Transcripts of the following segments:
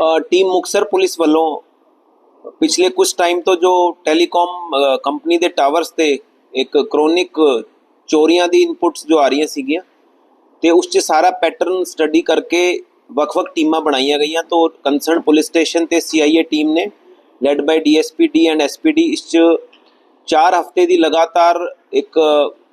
ਅ, team Muktsar police ਵੱਲੋਂ ਪਿਛਲੇ ਕੁਝ ਟਾਈਮ ਤੋਂ ਜੋ ਟੈਲੀਕਾਮ ਅ, ਕੰਪਨੀ ਦੇ ਟਾਵਰਸ ਤੇ ਇੱਕ ਕ੍ਰੋਨਿਕ ਚੋਰੀਆਂ ਦੀ ਇਨਪੁਟਸ ਜੋ ਆ ਰਹੀਆਂ ਸੀਗੀਆਂ ਤੇ ਉਸ 'ਚ ਸਾਰਾ ਪੈਟਰਨ ਸਟੱਡੀ ਕਰਕੇ ਵੱਖ-ਵੱਖ ਟੀਮਾਂ ਬਣਾਈਆਂ ਗਈਆਂ। ਤੋਂ ਕੰਸਰਨ ਪੁਲਿਸ ਸਟੇਸ਼ਨ ਤੇ ਸੀਆਈਏ ਟੀਮ ਨੇ led by DSP D and SPD ਇਸ 'ਚ 4 ਹਫ਼ਤੇ ਦੀ ਲਗਾਤਾਰ ਇੱਕ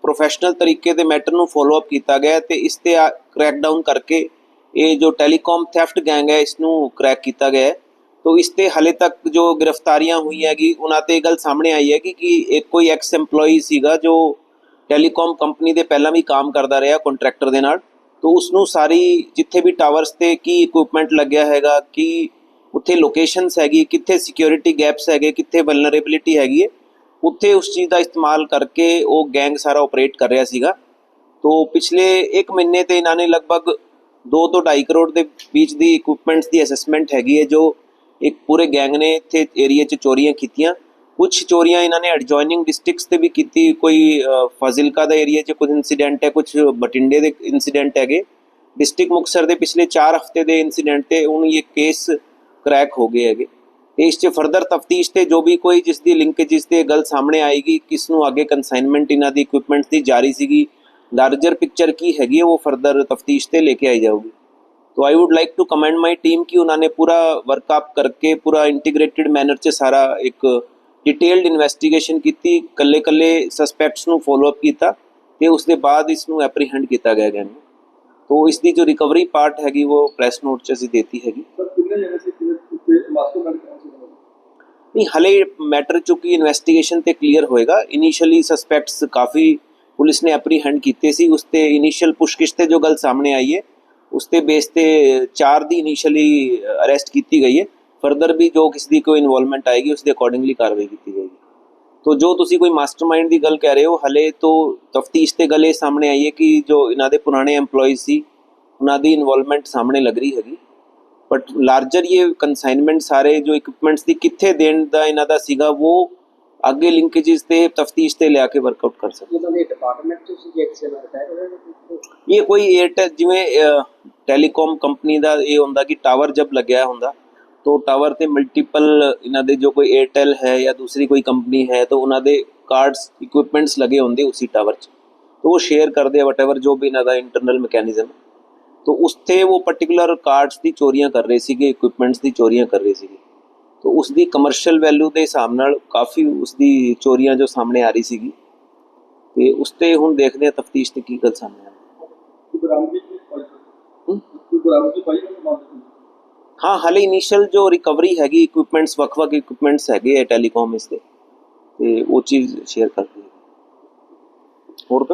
ਪ੍ਰੋਫੈਸ਼ਨਲ ਤਰੀਕੇ ਦੇ ਮੈਟਰ ਨੂੰ ਫੋਲੋ ਅਪ ਕੀਤਾ ਗਿਆ ਹੈ ਤੇ ਇਸ ਤੇ ਕ੍ਰੈਕ ਡਾਊਨ ਕਰਕੇ ਇਹ ਜੋ ਟੈਲੀਕਾਮ ਥੈਫਟ ਗੈਂਗ ਹੈ, ਇਸ ਨੂੰ ਕ੍ਰੈਕ ਕੀਤਾ ਗਿਆ ਹੈ। ਤੋ ਇਸ ਤੇ ਹਲੇ ਤੱਕ ਜੋ ਗ੍ਰਿਫਤਾਰੀਆਂ ਹੋਈਆਂ ਹੈਗੀ, ਉਹਨਾਂ ਤੇ ਇਹ ਗੱਲ ਸਾਹਮਣੇ ਆਈ ਹੈ ਕਿ ਕਿ ਇੱਕ ਕੋਈ ਐਕਸ EMPLOYEE ਸੀਗਾ ਜੋ ਟੈਲੀਕਾਮ ਕੰਪਨੀ ਦੇ ਪਹਿਲਾਂ ਵੀ ਕੰਮ ਕਰਦਾ ਰਿਹਾ ਕੰਟਰੈਕਟਰ ਦੇ ਨਾਲ, ਤੋ ਉਸ ਨੂੰ ਸਾਰੀ ਜਿੱਥੇ ਵੀ ਟਾਵਰਸ ਤੇ ਕੀ ਇਕਵਿਪਮੈਂਟ ਲੱਗਿਆ ਹੈਗਾ, ਕੀ ਉੱਥੇ ਲੋਕੇਸ਼ਨਸ ਹੈਗੀ, ਕਿੱਥੇ ਸਿਕਿਉਰਿਟੀ ਗੈਪਸ ਹੈਗੇ, ਕਿੱਥੇ ਵਲਨਰੇਬਿਲਿਟੀ ਹੈਗੀ ਹੈ, ਉੱਥੇ ਉਸ ਚੀਜ਼ ਦਾ ਇਸਤੇਮਾਲ ਕਰਕੇ ਉਹ ਗੈਂਗ ਸਾਰਾ ਆਪਰੇਟ ਕਰ ਰਿਹਾ ਸੀਗਾ। ਤੋ ਪਿਛਲੇ 1 ਮਹੀਨੇ ਤੇ ਇਹਨਾਂ ਨੇ ਲਗਭਗ 2 ਤੋਂ 2.5 ਕਰੋੜ ਦੇ ਵਿੱਚ ਦੀ ਇਕਵਿਪਮੈਂਟਸ ਦੀ ਅਸੈਸਮੈਂਟ ਹੈਗੀ ਹੈ, ਜੋ ਇੱਕ ਪੂਰੇ ਗੈਂਗ ਨੇ ਇੱਥੇ ਏਰੀਆ 'ਚ ਚੋਰੀਆਂ ਕੀਤੀਆਂ। ਕੁਝ ਚੋਰੀਆਂ ਇਹਨਾਂ ਨੇ ਐਡਜੋਇਨਿੰਗ ਡਿਸਟ੍ਰਿਕਟਸ ਤੇ ਵੀ ਕੀਤੀ ਕੋਈ ਅ, ਫਾਜ਼ਿਲਕਾ ਦਾ ਏਰੀਆ 'ਚ ਕੁਝ ਇਨਸੀਡੈਂਟ ਹੈ ਕੁਝ ਬਟਿੰਡੇ ਦੇ ਇਨਸੀਡੈਂਟ ਹੈਗੇ ਡਿਸਟ੍ਰਿਕਟ ਮੁਕਤਸਰ ਦੇ ਪਿਛਲੇ 4 ਹਫ਼ਤੇ ਦੇ ਇਨਸੀਡੈਂਟ ਤੇ ਹੁਣ ਇਹ ਕੇਸ ਕ੍ਰੈਕ ਹੋ ਗਏ ਹੈਗੇ ਤੇ ਇਸ 'ਚ ਫਰਦਰ ਤਫਤੀਸ਼ ਤੇ ਜੋ ਵੀ ਕੋਈ ਜਿਸ ਦੀ ਲਿੰਕੇਜਸ ਤੇ ਗੱਲ ਸਾਹਮਣੇ ਆਏਗੀ ਕਿਸ ਨੂੰ ਅੱਗੇ ਕਨਸਾਈਨਮੈਂਟ ਇਹਨਾਂ ਦੀ ਇਕਵਿਪਮੈਂਟਸ ਦੀ ਜਾਰੀ ਸੀਗੀ ਲਾਰਜਰ ਪਿਕਚਰ ਕੀ ਹੈਗੀ ਹੈ ਉਹ ਫਰਦਰ ਤਫਤੀਸ਼ ਤੇ ਲੈ ਕੇ ਆਈ ਜਾਊਗੀ तो I would like to commend my team कि उन्होंने पूरा वर्कअप करके पूरा इंटीग्रेटेड मैनर ਚ ਸਾਰਾ ਇੱਕ ਡਿਟੇਲਡ ਇਨਵੈਸਟੀਗੇਸ਼ਨ ਕੀਤੀ ਕੱਲੇ ਕੱਲੇ ਸਸਪੈਕਟਸ ਨੂੰ ਫੋਲੋ ਅਪ ਕੀਤਾ ਤੇ ਉਸ ਦੇ ਬਾਅਦ ਇਸ ਨੂੰ ਐਪਰੀਹੈਂਡ ਕੀਤਾ ਗਿਆ ਗਿਆ ਤੋ ਇਸ ਦੀ ਜੋ ਰਿਕਵਰੀ ਪਾਰਟ ਹੈਗੀ ਉਹ ਪ੍ਰੈਸ ਨੋਟ ਚ ਅਸੀਂ ਦੇਤੀ ਹੈਗੀ? ਨਹੀਂ ਹਲੇ ਮੈਟਰ ਚੁੱਕੀ ਇਨਵੈਸਟੀਗੇਸ਼ਨ ਤੇ ਕਲੀਅਰ ਹੋਏਗਾ। ਇਨੀਸ਼ੀਅਲੀ ਸਸਪੈਕਟਸ ਕਾਫੀ ਪੁਲਿਸ ਨੇ ਐਪਰੀਹੈਂਡ ਕੀਤੇ ਸੀ। ਉਸ ਤੇ ਇਨੀਸ਼ੀਅਲ ਪੁੱਛਗਿੱਛ ਤੇ ਜੋ ਗੱਲ ਸਾਹਮਣੇ ਆਈ ਹੈ ਉਸ ਤੇ ਬੇਸ ਤੇ 4 ਦੀ ਇਨੀਸ਼ੀਅਲੀ ਅਰੈਸਟ ਕੀਤੀ ਗਈ ਹੈ। ਫਰਦਰ ਵੀ ਜੋ ਕਿਸੇ ਦੀ ਕੋਈ ਇਨਵੋਲਵਮੈਂਟ ਆਏਗੀ ਉਸ ਦੇ ਅਕੋਰਡਿੰਗਲੀ ਕਾਰਵਾਈ ਕੀਤੀ ਜਾਏਗੀ। ਤੋ ਜੋ ਤੁਸੀਂ ਕੋਈ ਮਾਸਟਰਮਾਈਂਡ ਦੀ ਗੱਲ ਕਹਿ ਰਹੇ ਹੋ ਹਲੇ ਤੋਂ ਤਫਤੀਸ਼ ਤੇ ਗੱਲ ਇਹ ਸਾਹਮਣੇ ਆਈ ਹੈ ਕਿ ਜੋ ਇਹਨਾਂ ਦੇ ਪੁਰਾਣੇ EMPLOYEE ਸੀ ਉਹਨਾਂ ਦੀ ਇਨਵੋਲਵਮੈਂਟ ਸਾਹਮਣੇ ਲੱਗ ਰਹੀ ਹੈਗੀ। ਬਟ ਲਾਰਜਰ ਇਹ ਕੰਸਾਈਨਮੈਂਟ ਸਾਰੇ ਜੋ ਇਕਵਿਪਮੈਂਟਸ ਦੀ ਕਿੱਥੇ ਦੇਣ ਦਾ ਇਹਨਾਂ ਦਾ ਸੀਗਾ ਉਹ ਅੱਗੇ ਲਿੰਕੇजेस ਤੇ ਤਫਤੀਸ਼ ਤੇ ਲਿਆ ਕੇ ਵਰਕਆਊਟ ਕਰ ਸਕਦੇ। ਉਹਨਾਂ ਦੇ ਡਿਪਾਰਟਮੈਂਟ ਤੋਂ ਸੀ ਐਕਸੇ ਇਹ ਕੋਈ ਜਿਵੇਂ ਟੈਲੀਕਾਮ ਕੰਪਨੀ ਦਾ ਇਹ ਹੁੰਦਾ ਕਿ ਟਾਵਰ ਜਬ ਲੱਗਿਆ ਹੁੰਦਾ ਤੋਂ ਟਾਵਰ ਤੇ ਮਲਟੀਪਲ ਇਹਨਾਂ ਦੇ ਜੋ ਕੋਈ 에ਅਰਟੈਲ ਹੈ ਜਾਂ ਦੂਸਰੀ ਕੋਈ ਕੰਪਨੀ ਹੈ ਤਾਂ ਉਹਨਾਂ ਦੇ ਕਾਰਡਸ ਇਕਵਿਪਮੈਂਟਸ ਲਗੇ ਹੁੰਦੇ ਉਸੇ ਟਾਵਰ 'ਚ तो वो शेयर कर दे वट एवर जो भी इन्हों का इंटरनल मैकेनिज्म तो उससे वो पर्टिकुलर कार्ड्स की चोरियाँ कर रहे थे इक्विपमेंट्स की चोरियाँ कर रहे थे तो उसकी कमर्शियल वैल्यू के हिसाब न काफ़ी उसकी चोरियाँ जो सामने आ रही थी तो उसते हूँ देखते हैं तफ्तीश की गल सामने आ ਹਾਂ, ਹਲੇ ਇਨੀਸ਼ੀਅਲ ਜੋ ਰਿਕਵਰੀ ਹੈਗੀ ਇਕਵਿਪਮੈਂਟਸ ਵੱਖ-ਵੱਖ ਇਕਵਿਪਮੈਂਟਸ ਹੈਗੇ ਆ ਟੈਲੀਕਾਮ ਇਸ ਦੇ। ਤੇ ਉਹ ਚੀਜ਼ ਸ਼ੇਅਰ ਕਰਦੇ ਹਾਂ